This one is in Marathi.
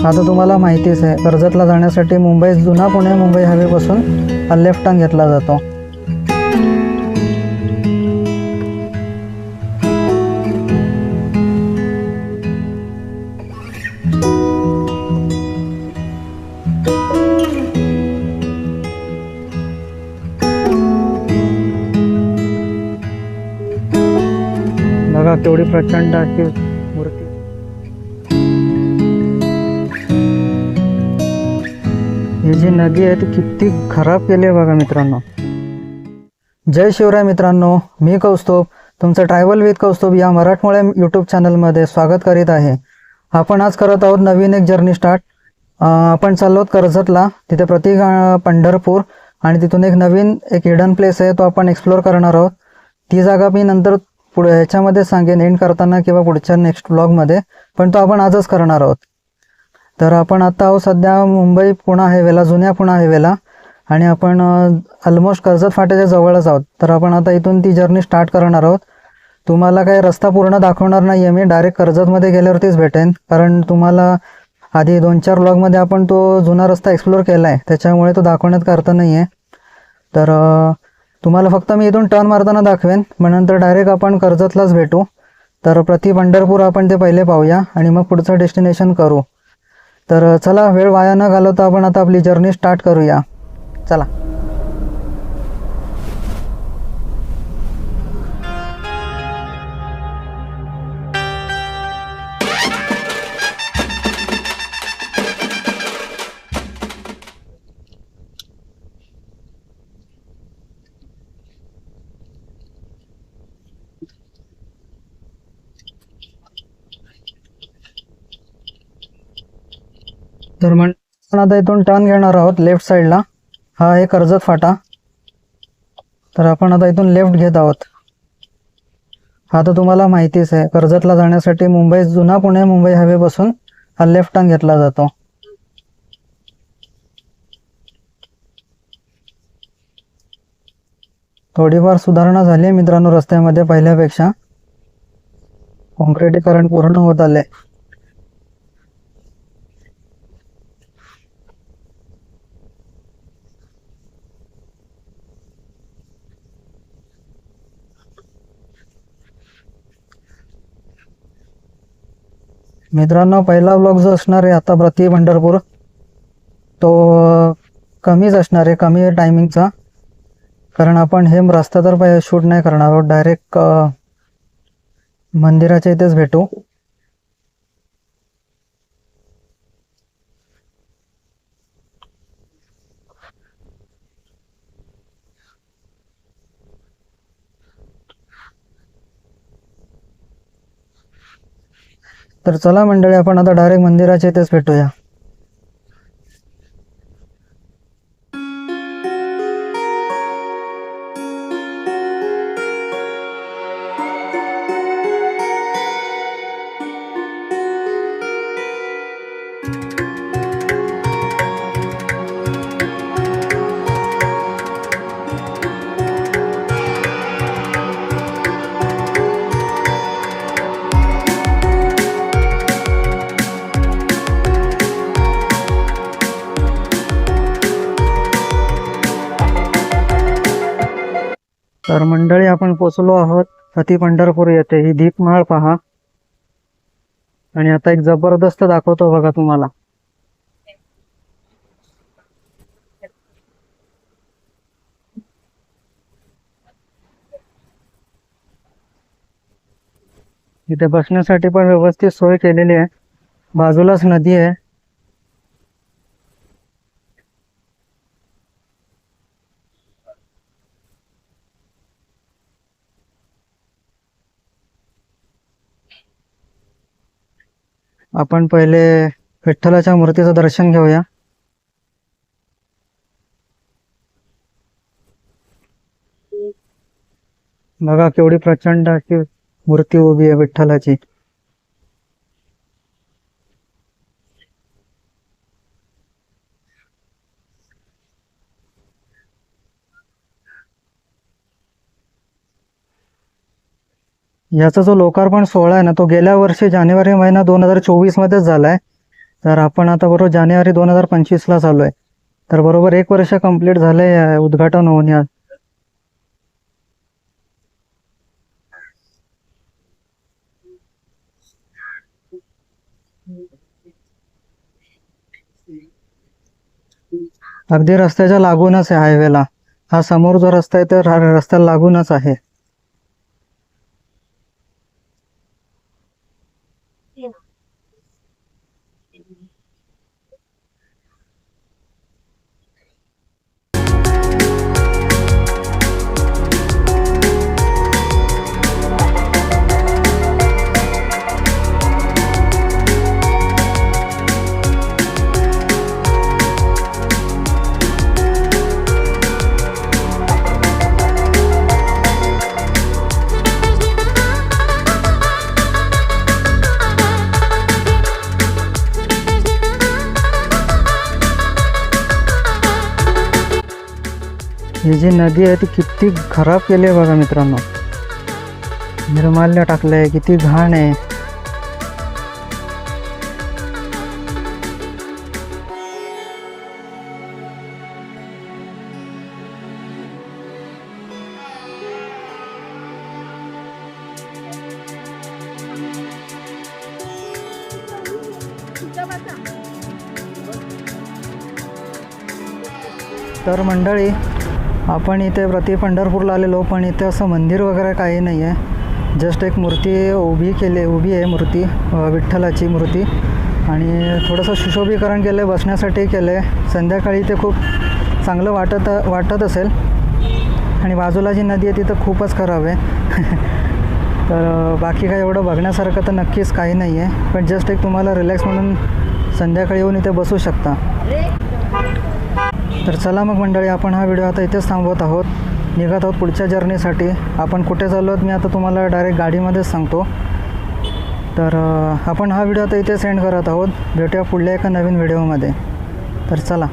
आता तुम्हाला माहितीच आहे कर्जतला जाण्यासाठी मुंबई जुना पुणे मुंबई हायवेपासून लेफ्ट टर्न घेतला जातो. बघा केवढी प्रचंड अशी ही जी नदी आहे ती किती खराब केली आहे बघा मित्रांनो. जय शिवराय मित्रांनो मी कौस्तुभ. तुमचं ट्रॅव्हल विथ कौस्तुभ या मराठमोळ्या यूट्यूब चॅनलमध्ये स्वागत करीत आहे. आपण आज करत आहोत नवीन एक जर्नी स्टार्ट आपण चाललो आहोत कर्जतला तिथे प्रति पंढरपूर आणि तिथून एक नवीन एक हिडन प्लेस आहे तो आपण एक्सप्लोअर करणार आहोत. ती जागा मी नंतर पुढे ह्याच्यामध्ये सांगेन एंड करताना किंवा पुढच्या नेक्स्ट ब्लॉगमध्ये पण तो आपण आजच करणार आहोत. तर आपण आता आहोत सध्या मुंबई पुणा हायवेला जुन्या पुणा हायवेला. आणि आपण ऑलमोस्ट कर्जत फाट्याच्या जवळच आहोत. तर आपण आता इथून ती जर्नी स्टार्ट करणार आहोत. तुम्हाला काही रस्ता पूर्ण दाखवणार नाही आहे मी. डायरेक्ट कर्जतमध्ये गेल्यावरतीच भेटेन. कारण तुम्हाला आधी दोन चार ब्लॉगमध्ये आपण तो जुना रस्ता एक्सप्लोअर केला आहे त्याच्यामुळे तो दाखवण्यात करता नाही आहे तर तुम्हाला फक्त मी इथून टर्न मारताना दाखवेन. मग नंतर डायरेक्ट आपण कर्जतलाच भेटू. तर प्रति पंढरपूर आपण ते पहिले पाहूया. आणि मग पुढचं डेस्टिनेशन करू. तर चला वेळ वाया न घालवता आपण आता आपली जर्नी स्टार्ट करूया. चला. तर मग आता इथून टर्न घेणार आहोत लेफ्ट साईडला हा आहे कर्जत फाटा. तर आपण आता इथून लेफ्ट घेत आहोत. हा तर तुम्हाला माहितीच आहे. कर्जतला जाण्यासाठी मुंबई जुना पुणे मुंबई हायवेपासून हा लेफ्ट टर्न घेतला जातो. थोडीफार सुधारणा झाली मित्रांनो रस्त्यामध्ये पहिल्यापेक्षा. कॉन्क्रिटीकरण पूर्ण होत आले मित्रांनो पहिला ब्लॉग जो असणार आहे आता प्रति पंढरपूर तो कमीच असणार आहे कमी टायमिंगचा कारण आपण हे रस्ता तर शूट नाही करणार आहोत. डायरेक्ट मंदिराच्या इथेच भेटू. तर चला मंडळी आपण आता डायरेक्ट मंदिराच्या इथेच भेटूया. तर मंडळी आपण पोचलो आहोत सती पंढरपूर येथे. ही दीपमाळ पहा. आणि आता एक जबरदस्त दाखवतो बघा तुम्हाला. इथे बसण्यासाठी पण व्यवस्थित सोय केलेली आहे. बाजूलाच नदी आहे. आपण पहिले विठ्ठलाच्या मूर्तीचं दर्शन घेऊया. बघा केवढी प्रचंड अशी मूर्ती उभी आहे विठ्ठलाची. याचा जो लोकार्पण सोहळा आहे ना तो गेल्या वर्षी जानेवारी महिना दोन हजार चोवीस मध्येच झालाय. तर आपण आता बरोबर जानेवारी दोन हजार पंचवीसला चालू आहे. तर बरोबर एक वर्ष कंप्लीट झालं आहे उद्घाटन होऊन या. अगदी रस्त्याच्या लागूनच आहे हायवेला हा समोर जो रस्ता आहे तर रस्त्याला लागूनच आहे. 电脑 ही जी नदी आहे ती किती खराब केली आहे बघा मित्रांनो. निर्माल्य टाकलंय किती घाण आहे. तर मंडळी आपण इथे प्रति पंढरपूरला आलेलो पण इथे असं मंदिर वगैरे काही नाही आहे जस्ट एक मूर्ती उभी केली उभी आहे मूर्ती विठ्ठलाची मूर्ती. आणि थोडंसं सुशोभीकरण केलं आहे बसण्यासाठी केलं आहे संध्याकाळी ते खूप चांगलं वाटत वाटत असेल. आणि बाजूला जी नदी आहे ती तर खूपच खराब आहे. तर बाकी काय एवढं बघण्यासारखं तर नक्कीच काही नाही आहे पण जस्ट एक तुम्हाला रिलॅक्स म्हणून संध्याकाळी येऊन इथे बसू शकता. तर चला मग मंडळी आपण हा व्हिडिओ आता इथेच थांबवत आहोत. निघत आहोत पुढच्या जर्नीसाठी आपण कुठे चाललो आहोत मी आता तुम्हाला डायरेक्ट गाडीमध्येच सांगतो. तर आपण हा व्हिडिओ आता इथे सेंड करत आहोत. भेटूया पुढल्या एका नवीन व्हिडिओमध्ये. तर चला.